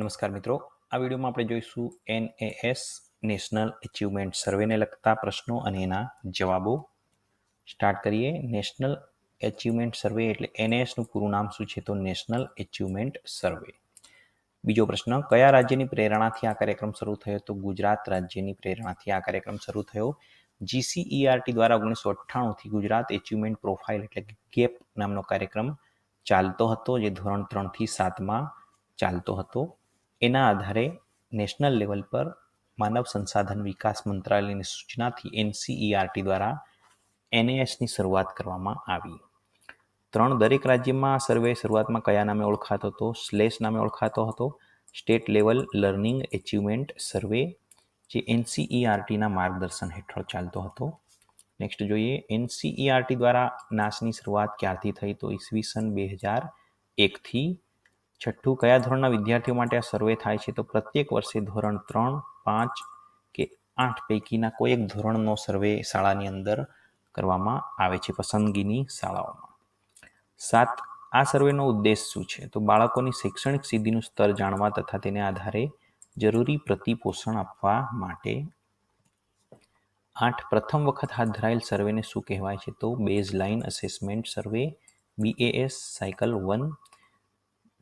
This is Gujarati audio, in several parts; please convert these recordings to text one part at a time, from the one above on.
નમસ્કાર મિત્રો. આ વિડીયોમાં આપણે જોઈશું એનએએસ નેશનલ એચિવમેન્ટ સર્વેને લગતા પ્રશ્નો અને એના જવાબો. સ્ટાર્ટ કરીએ. નેશનલ એચિવમેન્ટ સર્વે એટલે એનએએસનું પૂરું નામ શું છે? તો નેશનલ એચિવમેન્ટ સર્વે. બીજો પ્રશ્ન, કયા રાજ્યની પ્રેરણાથી આ કાર્યક્રમ શરૂ થયો? તો ગુજરાત રાજ્યની પ્રેરણાથી આ કાર્યક્રમ શરૂ થયો. જીસીઈઆરટી દ્વારા ઓગણીસો અઠ્ઠાણુંથી ગુજરાત એચિવમેન્ટ પ્રોફાઇલ એટલે કે ગેપ નામનો કાર્યક્રમ ચાલતો હતો, જે ધોરણ ત્રણથી સાતમાં ચાલતો હતો. એના આધારે નેશનલ લેવલ પર માનવ સંસાધન વિકાસ મંત્રાલયની સૂચનાથી એનસીઈઆરટી દ્વારા એનએએસની શરૂઆત કરવામાં આવી. ત્રણ દરેક રાજ્યમાં સર્વે શરૂઆતમાં કયા નામે ઓળખાતો હતો? સ્લેશ નામે ઓળખાતો હતો? State level learning achievement survey, જે એનસીઈઆરટીના માર્ગદર્શન હેઠળ ચાલતો હતો. નેક્સ્ટ જોઈએ, એનસીઈઆરટી દ્વારા નાસની શરૂઆત ક્યારથી થઈ તો? ઈસવીસન બે હજાર એકથી છઠ્ઠું કયા ધોરણના વિદ્યાર્થીઓ માટે આ સર્વે થાય છે? તો પ્રત્યેક વર્ષે ધોરણ ત્રણ, પાંચ કે આઠ પૈકીના કોઈ એક ધોરણનો સર્વે શાળાની અંદર કરવામાં આવે છે પસંદગીની શાળાઓમાં. સાત, આ સર્વેનો ઉદ્દેશ શું છે? તો બાળકોની શૈક્ષણિક સિદ્ધિનું સ્તર જાણવા તથા તેને આધારે જરૂરી પ્રતિપોષણ આપવા માટે. આઠ, પ્રથમ વખત હાથ ધરાયેલ સર્વેને શું કહેવાય છે? તો baseline assessment survey BAS cycle one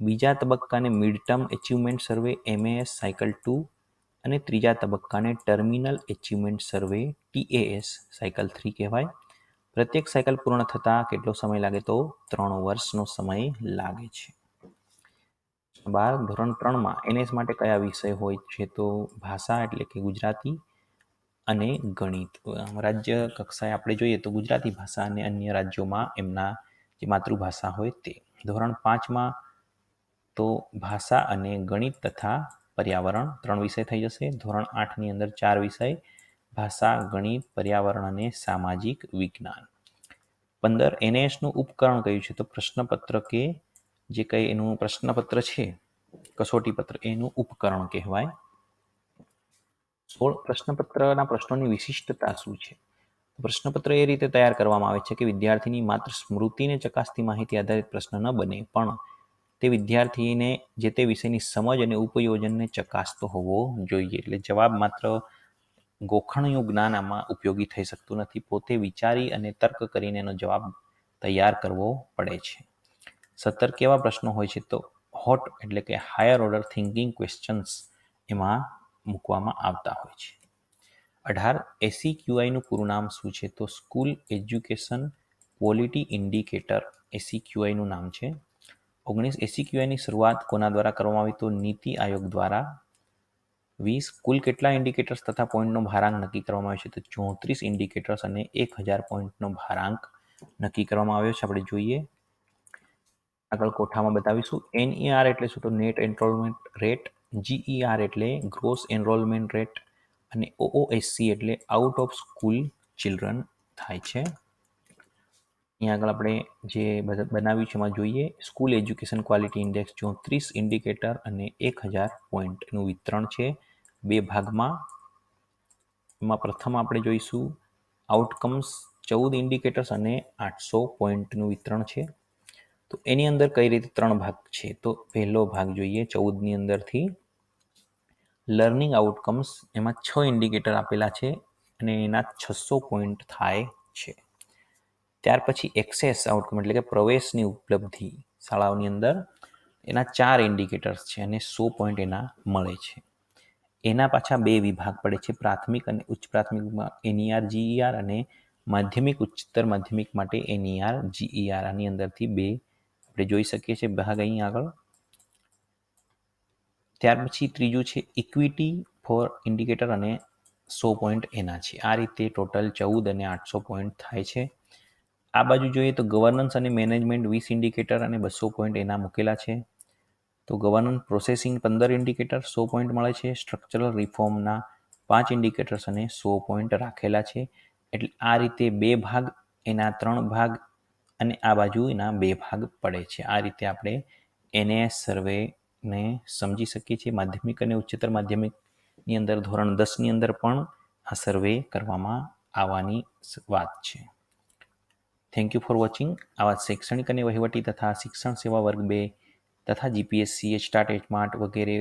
બીજા તબક્કાને mid term achievement survey MAS cycle two અને ત્રીજા તબક્કાને terminal achievement survey TAS cycle three કહેવાય. પ્રત્યેક સાયકલ પૂર્ણ થતાં કેટલો સમય લાગે તો ત્રણ વર્ષનો સમય લાગે છે. બાર, ધોરણ ત્રણમાં એનએસ માટે કયા વિષય હોય છે તો ભાષા એટલે કે ગુજરાતી અને ગણિત. રાજ્ય કક્ષાએ આપણે જોઈએ તો ગુજરાતી ભાષા અને અન્ય રાજ્યોમાં એમના જે માતૃભાષા હોય તે. ધોરણ પાંચમાં તો ભાષા અને ગણિત તથા પર્યાવરણ ત્રણ વિષય થઈ જશે. ધોરણ આઠની અંદર ચાર વિષય, ભાષા, ગણિત, પર્યાવરણ અને સામાજિક વિજ્ઞાન. પંદર એનએસનું ઉપકરણ કયું છે? તો પ્રશ્નપત્ર કે જે કંઈ એનું પ્રશ્નપત્ર છે, કસોટી પત્ર, એનું ઉપકરણ કહેવાય. સોળ, પ્રશ્નપત્રના પ્રશ્નોની વિશિષ્ટતા શું છે? પ્રશ્નપત્ર એ રીતે તૈયાર કરવામાં આવે છે કે વિદ્યાર્થીની માત્ર સ્મૃતિને ચકાસતી માહિતી આધારિત પ્રશ્ન ન બને, પણ તે વિદ્યાર્થીને જે તે વિષયની સમજ અને ઉપયોજનને ચકાસતો હોવો જોઈએ. એટલે જવાબ માત્ર ગોખણયું જ્ઞાન આમાં ઉપયોગી થઈ શકતું નથી. પોતે વિચારી અને તર્ક કરીને એનો જવાબ તૈયાર કરવો પડે છે. સત્તર કેવા પ્રશ્નો હોય છે તો હોટ એટલે કે હાયર ઓર્ડર થિંકિંગ ક્વેશ્ચન્સ એમાં મૂકવામાં આવતા હોય છે. અઢાર એસી ક્યુઆઈનું પૂરું નામ શું છે? તો school education quality indicator S E ક્યુઆઈનું નામ છે ઓગણીસ એસી ક્યુઆઈની શરૂઆત કોના દ્વારા કરવામાં આવી તો નીતિ આયોગ દ્વારા. વીસ, કુલ કેટલા ઇન્ડિકેટર્સ તથા પોઈન્ટનો ભારાંક નક્કી કરવામાં આવ્યો છે? તો ચોત્રીસ ઇન્ડિકેટર્સ અને એક હજાર પોઈન્ટનો ભારાંક નક્કી કરવામાં આવ્યો છે. આપણે જોઈએ. આગળ કોઠામાં બતાવીશું. એનઈઆર એટલે શું? તો નેટ એનરોલમેન્ટ રેટ જીઈઆર એટલે ગ્રોસ એનરોલમેન્ટ રેટ અને ઓઓએસસી એટલે આઉટ ઓફ સ્કૂલ ચિલ્ડ્રન થાય છે. અહીંયા આગળ આપણે જે બનાવ્યું છે એમાં જોઈએ, સ્કૂલ એજ્યુકેશન ક્વોલિટી ઇન્ડેક્સ ચોત્રીસ ઇન્ડિકેટર અને એક હજાર પોઈન્ટનું વિતરણ છે, બે ભાગમાં. એમાં પ્રથમ આપણે જોઈશું આઉટકમ્સ ચૌદ ઇન્ડિકેટર્સ અને આઠસો પોઈન્ટનું વિતરણ છે. તો એની અંદર કઈ રીતે ત્રણ ભાગ છે? તો પહેલો ભાગ જોઈએ ચૌદની અંદરથી. લર્નિંગ આઉટકમ્સ એમાં છ ઇન્ડિકેટર આપેલા છે અને એના છસો પોઈન્ટ થાય છે. ત્યાર પછી એક્સેસ આઉટકમ એટલે કે પ્રવેશની ઉપલબ્ધિ શાળાઓની અંદર એના ચાર ઇન્ડિકેટર્સ છે અને સો પોઈન્ટ એના મળે છે. એના પાછા બે વિભાગ પડે છે, પ્રાથમિક અને ઉચ્ચ પ્રાથમિકમાં એનઈઆર, જીઈઆર અને માધ્યમિક, ઉચ્ચતર માધ્યમિક માટે એનઈઆર, જીઈઆર આની અંદરથી બે આપણે જોઈ શકીએ છીએ ભાગ અહીં આગળ. ત્યાર પછી ત્રીજું છે ઇક્વિટી ફોર ઇન્ડિકેટર અને સો પોઈન્ટ એના છે. આ રીતે ટોટલ ચૌદ અને આઠસો પોઈન્ટ થાય છે. આ બાજુ જોઈએ તો ગવર્નન્સ અને મેનેજમેન્ટ વીસ ઇન્ડિકેટર અને બસો પોઈન્ટ એના મૂકેલા છે. તો ગવર્નન્સ પ્રોસેસિંગ પંદર ઇન્ડિકેટર સો પોઈન્ટ મળે છે. સ્ટ્રક્ચરલ રિફોર્મના પાંચ ઇન્ડિકેટર્સ અને સો પોઈન્ટ રાખેલા છે. એટલે આ રીતે બે ભાગ, એના ત્રણ ભાગ અને આ બાજુ એના બે ભાગ પડે છે. આ રીતે આપણે એનએએસ સર્વેને સમજી શકીએ છીએ. માધ્યમિક અને ઉચ્ચતર માધ્યમિકની અંદર ધોરણ દસની અંદર પણ આ સર્વે કરવામાં આવવાની વાત છે. થેન્ક યુ ફોર વોચિંગ આવા શૈક્ષણિક અને વહીવટી તથા શિક્ષણ સેવા વર્ગ બે તથા જીપીએસસી સ્ટાર્ટ સ્માર્ટ વગેરે